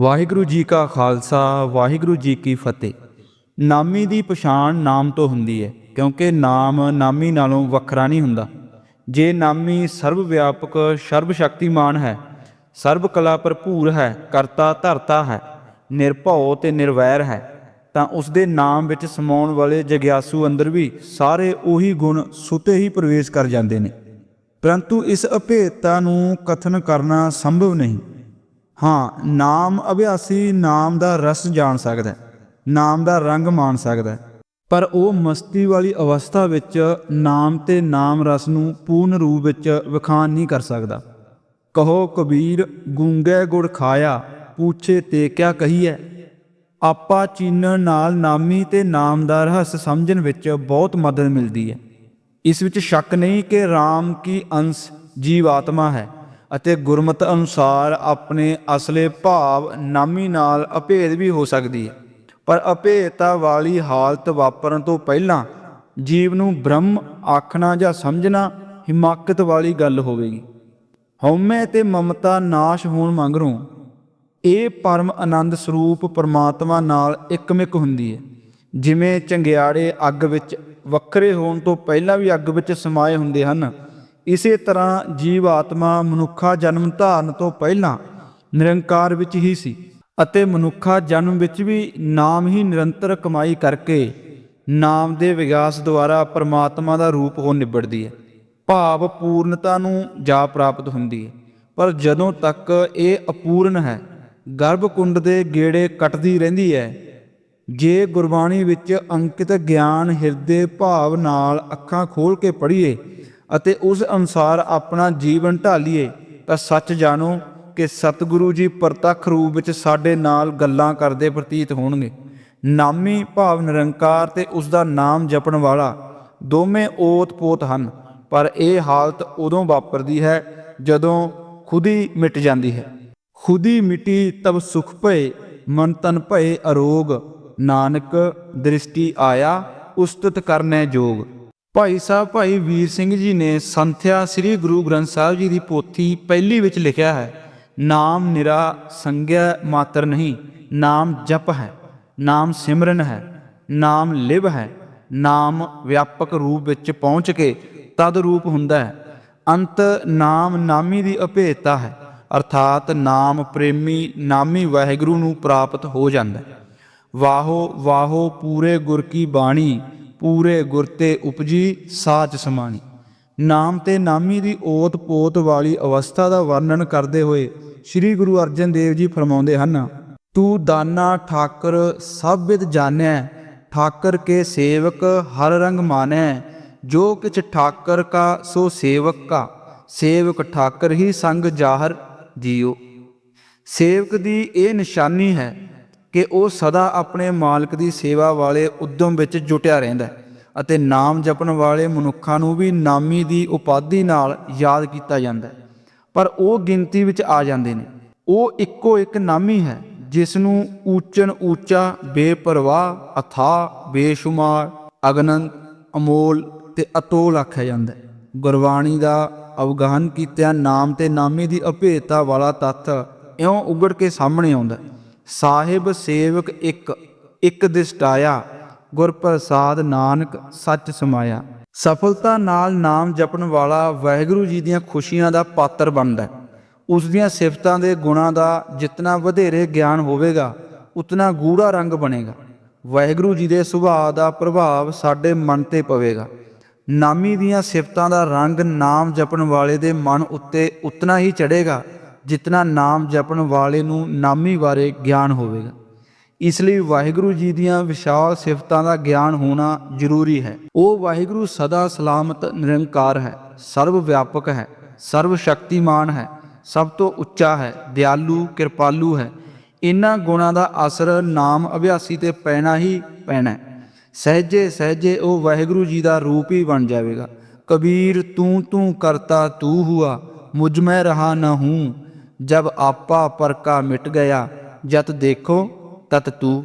ਵਾਹਿਗੁਰੂ ਜੀ ਕਾ ਖਾਲਸਾ, ਵਾਹਿਗੁਰੂ ਜੀ ਕੀ ਫਤਿਹ। ਨਾਮੀ ਦੀ ਪਛਾਣ ਨਾਮ ਤੋਂ ਹੁੰਦੀ ਹੈ, ਕਿਉਂਕਿ ਨਾਮ ਨਾਮੀ ਨਾਲੋਂ ਵੱਖਰਾ ਨਹੀਂ ਹੁੰਦਾ। ਜੇ ਨਾਮੀ ਸਰਵ ਵਿਆਪਕ ਸਰਬ ਸ਼ਕਤੀਮਾਨ ਹੈ ਸਰਬ ਕਲਾ ਭਰਪੂਰ ਹੈ, ਕਰਤਾ ਧਰਤਾ ਹੈ, ਨਿਰਭਉ ਤੇ ਨਿਰਵੈਰ ਹੈ, ਤਾਂ ਉਸ ਦੇ ਨਾਮ ਵਿੱਚ ਸਮਾਉਣ ਵਾਲੇ ਜਗਿਆਸੂ ਅੰਦਰ ਵੀ ਸਾਰੇ ਉਹੀ ਗੁਣ ਸੁਤੇ ਹੀ ਪ੍ਰਵੇਸ਼ ਕਰ ਜਾਂਦੇ ਨੇ। ਪਰੰਤੂ ਇਸ ਅਭੇਦਤਾ ਨੂੰ ਕਥਨ ਕਰਨਾ ਸੰਭਵ ਨਹੀਂ। ਹਾਂ, ਨਾਮ ਅਭਿਆਸੀ ਨਾਮ ਦਾ ਰਸ ਜਾਣ ਸਕਦਾ ਹੈ, ਨਾਮ ਦਾ ਰੰਗ ਮਾਣ ਸਕਦਾ ਹੈ। ਪਰ ਉਹ ਮਸਤੀ ਵਾਲੀ ਅਵਸਥਾ ਵਿੱਚ ਨਾਮ ਤੇ ਨਾਮ ਰਸ ਨੂੰ ਪੂਰਨ ਰੂਪ ਵਿੱਚ ਵਿਖਾਣ ਨਹੀਂ ਕਰ ਸਕਦਾ। ਕਹੋ, ਕਬੀਰ, ਗੂੰਗੇ ਗੁੜ ਖਾਇਆ, ਪੂਛੇ ਤੇ ਕਿਆ ਕਹੀਐ? ਆਪਾ ਚੀਨਣ ਨਾਲ ਨਾਮੀ ਤੇ ਨਾਮ ਦਾ ਰਹੱਸ ਸਮਝਣ ਵਿੱਚ ਬਹੁਤ ਮਦਦ ਮਿਲਦੀ ਹੈ। ਇਸ ਵਿੱਚ ਸ਼ੱਕ ਨਹੀਂ ਕਿ RAM ਕੀ ਅੰਸ਼ ਜੀਵ ਆਤਮਾ ਹੈ। ਅਤੇ ਗੁਰਮਤ ਅਨੁਸਾਰ ਆਪਣੇ ਅਸਲੇ ਭਾਵ ਨਾਮੀ ਨਾਲ ਅਭੇਦ ਵੀ ਹੋ ਸਕਦੀ ਹੈ। ਪਰ ਅਭੇਦਤਾ ਵਾਲੀ ਹਾਲਤ ਵਾਪਰਨ ਤੋਂ ਪਹਿਲਾਂ ਜੀਵ ਨੂੰ ਬ੍ਰਹਮ ਆਖਣਾ ਜਾਂ ਸਮਝਣਾ ਹਿਮਾਕਤ ਵਾਲੀ ਗੱਲ ਹੋਵੇਗੀ। ਹਉਮੈ ਤੇ ਮਮਤਾ ਨਾਸ਼ ਹੋਣ ਮੰਗਰੋਂ ਇਹ ਪਰਮ ਆਨੰਦ ਸਰੂਪ ਪਰਮਾਤਮਾ ਨਾਲ ਇੱਕਮਿਕ ਹੁੰਦੀ ਹੈ। ਜਿਵੇਂ ਚੰਗਿਆੜੇ ਅੱਗ ਵਿੱਚ ਵੱਖਰੇ ਹੋਣ ਤੋਂ ਪਹਿਲਾਂ ਵੀ ਅੱਗ ਵਿੱਚ ਸਮਾਏ ਹੁੰਦੇ ਹਨ ਇਸੇ ਤਰ੍ਹਾਂ ਜੀਵ ਆਤਮਾ ਮਨੁੱਖਾ ਜਨਮ ਧਾਰਨ ਤੋਂ ਪਹਿਲਾਂ ਨਿਰੰਕਾਰ ਵਿੱਚ ਹੀ ਸੀ ਅਤੇ ਮਨੁੱਖਾ ਜਨਮ ਵਿੱਚ ਵੀ ਨਾਮ ਹੀ ਨਿਰੰਤਰ ਕਮਾਈ ਕਰਕੇ ਨਾਮ ਦੇ ਵਿਕਾਸ ਦੁਆਰਾ ਪਰਮਾਤਮਾ ਦਾ ਰੂਪ ਹੋ ਨਿਬੜਦੀ ਹੈ। ਭਾਵ ਪੂਰਨਤਾ ਨੂੰ ਜਾ ਪ੍ਰਾਪਤ ਹੁੰਦੀ ਹੈ। ਪਰ ਜਦੋਂ ਤੱਕ ਇਹ ਅਪੂਰਨ ਹੈ ਗਰਭ ਕੁੰਡ ਦੇ ਗੇੜੇ ਕੱਟਦੀ ਰਹਿੰਦੀ ਹੈ, ਜੇ ਗੁਰਬਾਣੀ ਵਿੱਚ ਅੰਕਿਤ ਗਿਆਨ ਹਿਰਦੇ ਭਾਵ ਨਾਲ ਅੱਖਾਂ ਖੋਲ ਕੇ ਪੜ੍ਹੀਏ ਅਤੇ ਉਸ ਅਨੁਸਾਰ ਆਪਣਾ ਜੀਵਨ ਢਾਲੀਏ, ਤਾਂ ਸੱਚ ਜਾਣੋ ਕਿ ਸਤਿਗੁਰੂ ਜੀ ਪ੍ਰਤੱਖ ਰੂਪ ਵਿੱਚ ਸਾਡੇ ਨਾਲ ਗੱਲਾਂ ਕਰਦੇ ਪ੍ਰਤੀਤ ਹੋਣਗੇ। ਨਾਮੀ ਭਾਵ ਨਿਰੰਕਾਰ ਤੇ ਉਸ ਦਾ ਨਾਮ ਜਪਣ ਵਾਲਾ ਦੋਵੇਂ ਓਤ-ਪੋਤ ਹਨ, ਪਰ ਇਹ ਹਾਲਤ ਉਦੋਂ ਵਾਪਰਦੀ ਹੈ ਜਦੋਂ ਖੁਦੀ ਮਿਟ ਜਾਂਦੀ ਹੈ। ਖੁਦੀ ਮਿਟੀ ਤਬ ਸੁਖ ਭਏ, ਮਨ ਤਨ ਭਏ ਅਰੋਗ। ਨਾਨਕ ਦ੍ਰਿਸ਼ਟੀ ਆਇਆ, ਉਸਤਤ ਕਰਨੇ ਜੋਗ। ਭਾਈ ਸਾਹਿਬ, ਭਾਈ ਵੀਰ ਸਿੰਘ ਜੀ ਨੇ ਸੰਥਿਆ ਸ੍ਰੀ ਗੁਰੂ ਗ੍ਰੰਥ ਸਾਹਿਬ ਜੀ ਦੀ ਪੋਥੀ ਪਹਿਲੀ ਵਿੱਚ ਲਿਖਿਆ ਹੈ, ਨਾਮ ਨਿਰਾ ਸੰਗਿਆ ਮਾਤਰ ਨਹੀਂ, ਨਾਮ ਜਪ ਹੈ, ਨਾਮ ਸਿਮਰਨ ਹੈ, ਨਾਮ ਲਿਵ ਹੈ, ਨਾਮ ਵਿਆਪਕ ਰੂਪ ਵਿੱਚ ਪਹੁੰਚ ਕੇ ਤਦ ਰੂਪ ਹੁੰਦਾ ਹੈ। ਅੰਤ ਨਾਮ ਨਾਮੀ ਦੀ ਅਭੇਦਤਾ ਹੈ, ਅਰਥਾਤ ਨਾਮ ਪ੍ਰੇਮੀ ਨਾਮੀ ਵਾਹਿਗੁਰੂ ਨੂੰ ਪ੍ਰਾਪਤ ਹੋ ਜਾਂਦਾ ਹੈ। ਵਾਹੋ ਵਾਹੋ ਪੂਰੇ ਗੁਰ ਕੀ ਬਾਣੀ ਪੂਰੇ ਗੁਰ ਤੇ ਉਪਜੀ ਸਾਚ ਸਮਾਣੀ। ਨਾਮ ਤੇ ਨਾਮੀ ਦੀ ਓਤ ਪੋਤ ਵਾਲੀ ਅਵਸਥਾ ਦਾ ਵਰਣਨ ਕਰਦੇ ਹੋਏ ਸ੍ਰੀ ਗੁਰੂ ਅਰਜਨ ਦੇਵ ਜੀ ਫਰਮਾਉਂਦੇ ਹਨ, ਤੂੰ ਦਾਨਾ, ਠਾਕਰ, ਸਭ ਵਿਦ ਜਾਣੈ, ਠਾਕਰ ਕੇ ਸੇਵਕ ਹਰ ਰੰਗ ਮਾਨੈ ਜੋ ਕਿਛ ਠਾਕਰ ਕਾ, ਸੋ ਸੇਵਕ ਕਾ, ਸੇਵਕ ਠਾਕਰ ਹੀ ਸੰਗ ਜਾਹਰ ਜੀਓ। ਸੇਵਕ ਦੀ ਇਹ ਨਿਸ਼ਾਨੀ ਹੈ ਕਿ ਉਹ ਸਦਾ ਆਪਣੇ ਮਾਲਕ ਦੀ ਸੇਵਾ ਵਾਲੇ ਉਦਮ ਵਿੱਚ ਜੁਟਿਆ ਰਹਿੰਦਾ ਹੈ ਅਤੇ ਨਾਮ ਜਪਣ ਵਾਲੇ ਮਨੁੱਖਾਂ ਨੂੰ ਵੀ ਨਾਮੀ ਦੀ ਉਪਾਧੀ ਨਾਲ ਯਾਦ ਕੀਤਾ ਜਾਂਦਾ ਹੈ। ਪਰ ਉਹ ਗਿਣਤੀ ਵਿੱਚ ਆ ਜਾਂਦੇ ਨੇ। ਉਹ ਇੱਕੋ ਇੱਕ ਨਾਮੀ ਹੈ, ਜਿਸ ਨੂੰ ਊਚਨ ਊਚਾ, ਬੇਪਰਵਾਹ, ਅਥਾ, ਬੇਸ਼ੁਮਾਰ, ਅਗਨੰਤ, ਅਮੋਲ ਤੇ ਅਤੋਲ ਆਖਿਆ ਜਾਂਦਾ ਹੈ। ਗੁਰਬਾਣੀ ਦਾ ਅਵਗਾਹਨ ਕੀਤਿਆਂ ਨਾਮ ਤੇ ਨਾਮੀ ਦੀ ਅਭੇਦਤਾ ਵਾਲਾ ਤੱਥ ਇਉਂ ਉਗੜ ਕੇ ਸਾਹਮਣੇ ਆਉਂਦਾ ਹੈ। ਸਾਹਿਬ ਸੇਵਕ ਇੱਕ ਇੱਕ ਦਿਸਟਾਇਆ ਗੁਰ ਪ੍ਰਸਾਦ ਨਾਨਕ ਸੱਚ ਸਮਾਇਆ। ਸਫਲਤਾ ਨਾਲ ਨਾਮ ਜਪਣ ਵਾਲਾ ਵਾਹਿਗੁਰੂ ਜੀ ਦੀਆਂ ਖੁਸ਼ੀਆਂ ਦਾ ਪਾਤਰ ਬਣਦਾ ਹੈ। ਉਸ ਦੀਆਂ ਸਿਫਤਾਂ ਦੇ ਗੁਣਾਂ ਦਾ ਜਿਤਨਾ ਵਧੇਰੇ ਗਿਆਨ ਹੋਵੇਗਾ, ਉਤਨਾ ਗੂੜਾ ਰੰਗ ਬਣੇਗਾ। ਵਾਹਿਗੁਰੂ ਜੀ ਦੇ ਸੁਭਾਅ ਦਾ ਪ੍ਰਭਾਵ ਸਾਡੇ ਮਨ ਤੇ ਪਵੇਗਾ। ਨਾਮੀ ਦੀਆਂ ਸਿਫਤਾਂ ਦਾ ਰੰਗ ਨਾਮ ਜਪਣ ਵਾਲੇ ਦੇ ਮਨ ਉੱਤੇ ਉਤਨਾ ਹੀ ਚੜੇਗਾ ਜਿਤਨਾ ਨਾਮ ਜਪਣ ਵਾਲੇ ਨੂੰ ਨਾਮੀ ਬਾਰੇ ਗਿਆਨ ਹੋਵੇਗਾ। ਇਸ ਲਈ ਵਾਹਿਗੁਰੂ ਜੀ ਦੀਆਂ ਵਿਸ਼ਾਲ ਸਿਫਤਾਂ ਦਾ ਗਿਆਨ ਹੋਣਾ ਜ਼ਰੂਰੀ ਹੈ। ਉਹ ਵਾਹਿਗੁਰੂ ਸਦਾ ਸਲਾਮਤ, ਨਿਰੰਕਾਰ ਹੈ ਸਰਵ ਵਿਆਪਕ ਹੈ ਸਰਵ ਸ਼ਕਤੀਮਾਨ ਹੈ, ਸਭ ਤੋਂ ਉੱਚਾ ਹੈ, ਦਿਆਲੂ, ਕਿਰਪਾਲੂ ਹੈ। ਇਨ੍ਹਾਂ ਗੁਣਾਂ ਦਾ ਅਸਰ ਨਾਮ ਅਭਿਆਸੀ ਤੇ ਪੈਣਾ ਹੀ ਪੈਣਾ ਹੈ। ਸਹਜੇ ਸਹਜੇ ਉਹ ਵਾਹਿਗੁਰੂ ਜੀ ਦਾ ਰੂਪ ਹੀ ਬਣ ਜਾਵੇਗਾ। ਕਬੀਰ ਤੂੰ ਤੂੰ ਕਰਤਾ ਤੂੰ ਹੁਆ, ਮੁਝ ਮੈਂ ਰਹਾ ਨਾ ਹੂੰ। ਜਬ ਆਪਾ ਪਰਕਾ ਮਿਟ ਗਿਆ, ਜਤ ਦੇਖੋ ਤਤ ਤੂ।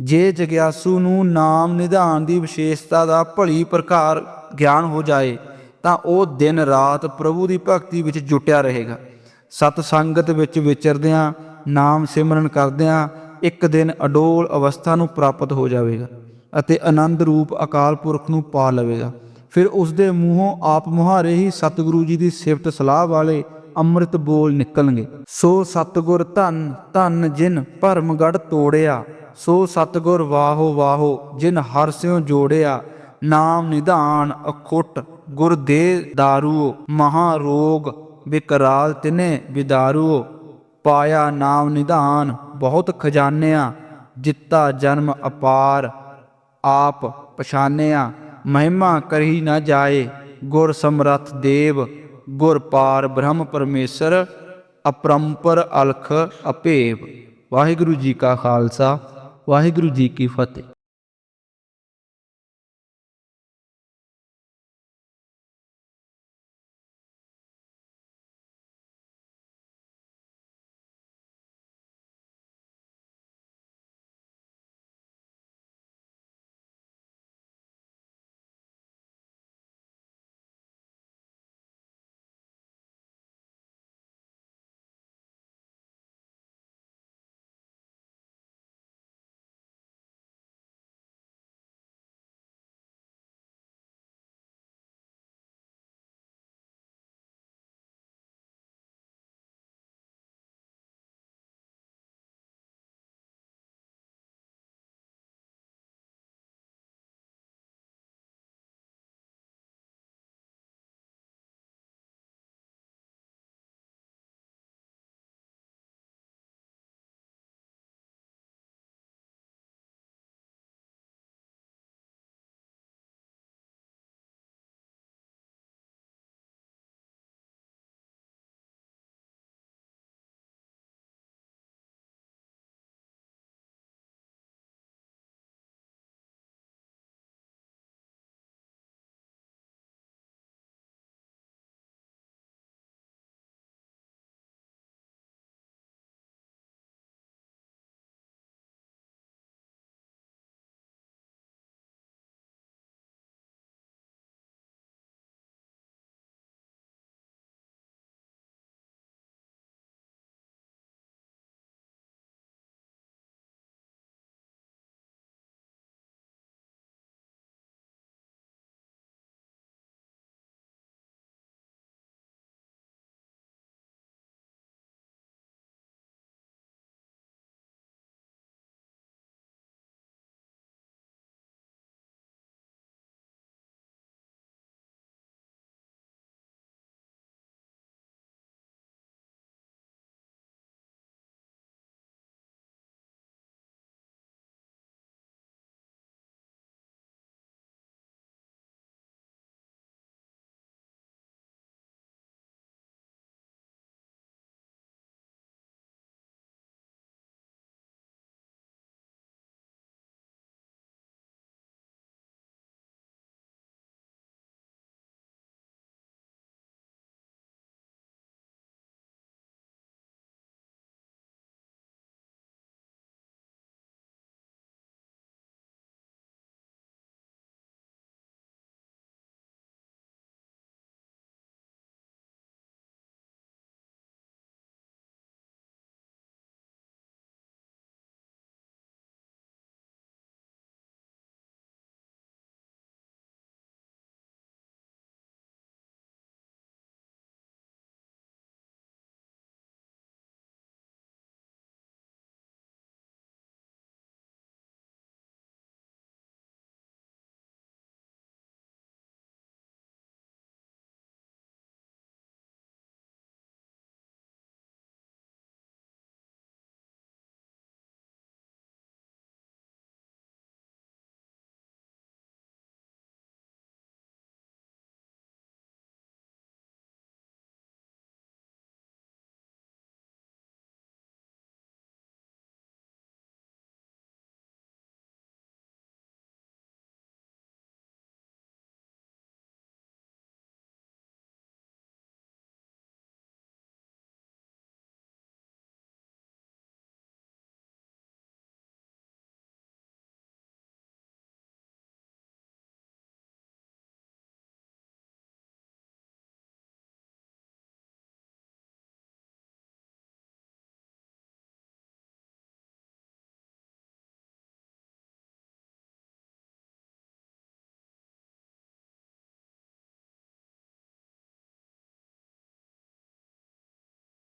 ਜੇ ਜਗਿਆਸੂ ਨੂੰ ਨਾਮ ਨਿਧਾਨ ਦੀ ਵਿਸ਼ੇਸ਼ਤਾ ਦਾ ਭਲੀ ਪ੍ਰਕਾਰ ਗਿਆਨ ਹੋ ਜਾਏ, ਤਾਂ ਉਹ ਦਿਨ ਰਾਤ ਪ੍ਰਭੂ ਦੀ ਭਗਤੀ ਵਿੱਚ ਜੁਟਿਆ ਰਹੇਗਾ। ਸਤ ਸੰਗਤ ਵਿੱਚ ਵਿਚਰਦਿਆਂ, ਨਾਮ ਸਿਮਰਨ ਕਰਦਿਆਂ, ਇੱਕ ਦਿਨ ਅਡੋਲ ਅਵਸਥਾ ਨੂੰ ਪ੍ਰਾਪਤ ਹੋ ਜਾਵੇਗਾ ਅਤੇ ਆਨੰਦ ਰੂਪ ਅਕਾਲ ਪੁਰਖ ਨੂੰ ਪਾ ਲਵੇਗਾ। ਫਿਰ ਉਸ ਦੇ ਮੂੰਹੋਂ ਆਪ ਮੁਹਾਰੇ ਹੀ ਸਤਿਗੁਰੂ ਜੀ ਦੀ ਸਿਫਤ ਸਲਾਹ ਵਾਲੇ ਅੰਮ੍ਰਿਤ ਬੋਲ ਨਿਕਲਣਗੇ। ਸੋ ਸਤਿਗੁਰ ਧੰਨ ਧੰਨ ਜਿਨ ਭਰਮਗੜ ਤੋੜਿਆ, ਸੋ ਸਤਿਗੁਰ ਵਾਹੋ ਵਾਹੋ ਜਿਨ ਹਰ ਸਿਉ ਜੋੜਿਆ, ਨਾਮ ਨਿਧਾਨ ਅਖੁੱਟ ਗੁਰ ਦੇ ਦਾਰੂ ਮਹਾ ਰੋਗ ਵਿਕਰਾਲ ਤਿਨੇ ਵਿਦਾਰੂ ਪਾਇਆ ਨਾਮ ਨਿਧਾਨ ਬਹੁਤ ਖਜ਼ਾਨਿਆ, ਜਿੱਤਾ ਜਨਮ ਅਪਾਰ ਆਪ ਪਛਾਨਿਆ, ਮਹਿਮਾ ਕਰੀ ਨਾ ਜਾਏ, ਗੁਰ ਸਮਰਥ ਦੇਵ ਗੁਰ ਪਾਰ ਬ੍ਰਹਮ ਪਰਮੇਸ਼ਰ, ਅਪਰੰਪਰ ਅਲਖ ਅਪੇਵ। ਵਾਹਿਗੁਰੂ ਜੀ ਕਾ ਖਾਲਸਾ, ਵਾਹਿਗੁਰੂ ਜੀ ਕੀ ਫਤਿਹ।